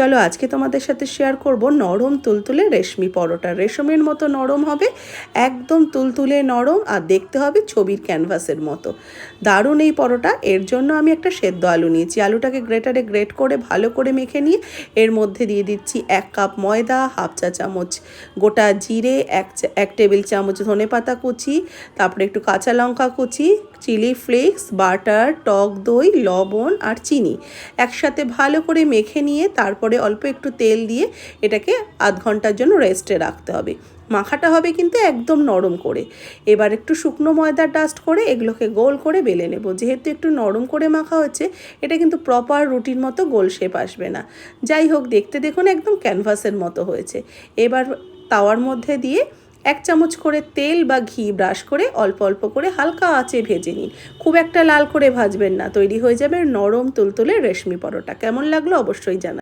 চলো আজকে তোমাদের সাথে শেয়ার করব নরম তুলতুলে রেশমি পরোটা। রেশমের মতো নরম হবে, একদম তুলতুলে নরম আর দেখতে হবে ছবির ক্যানভাসের মতো। দারুণ এই পরোটা। এর জন্য আমি একটা সেদ্ধ আলু নিয়েছি। আলুটাকে গ্রেটারে গ্রেট করে ভালো করে মেখে নিয়ে এর মধ্যে দিয়ে দিচ্ছি এক কাপ ময়দা, হাফ চা চামচ গোটা জিরে, এক এক টেবিল চামচ ধনে পাতা কুচি, তারপরে একটু কাঁচা লঙ্কা কুচি চিলি ফ্লেক্স, বাটার, টক দই, লবণ আর চিনি একসাথে ভালো করে মেখে নিয়ে তারপরে অল্প একটু তেল দিয়ে এটাকে আধ ঘণ্টার জন্য রেস্টে রাখতে হবে। মাখাটা হবে কিন্তু একদম নরম করে। এবার একটু শুকনো ময়দা ডাস্ট করে এগুলোকে গোল করে বেলে নেব। যেহেতু একটু নরম করে মাখা হচ্ছে, এটা কিন্তু প্রপার রুটির মতো গোল শেপ আসবে না। যাই হোক, দেখতে দেখুন একদম ক্যানভাসের মতো হয়েছে। এবার তাওয়ার মধ্যে দিয়ে এক চামচ করে তেল বা ঘি ব্রাশ করে অল্প অল্প করে হালকা আঁচে ভেজে নিন। খুব একটা লাল করে ভাজবেন না, তৈরি হয়ে যাবে নরম তুলতুলে রেশমি পরোটা। কেমন লাগল অবশ্যই জানা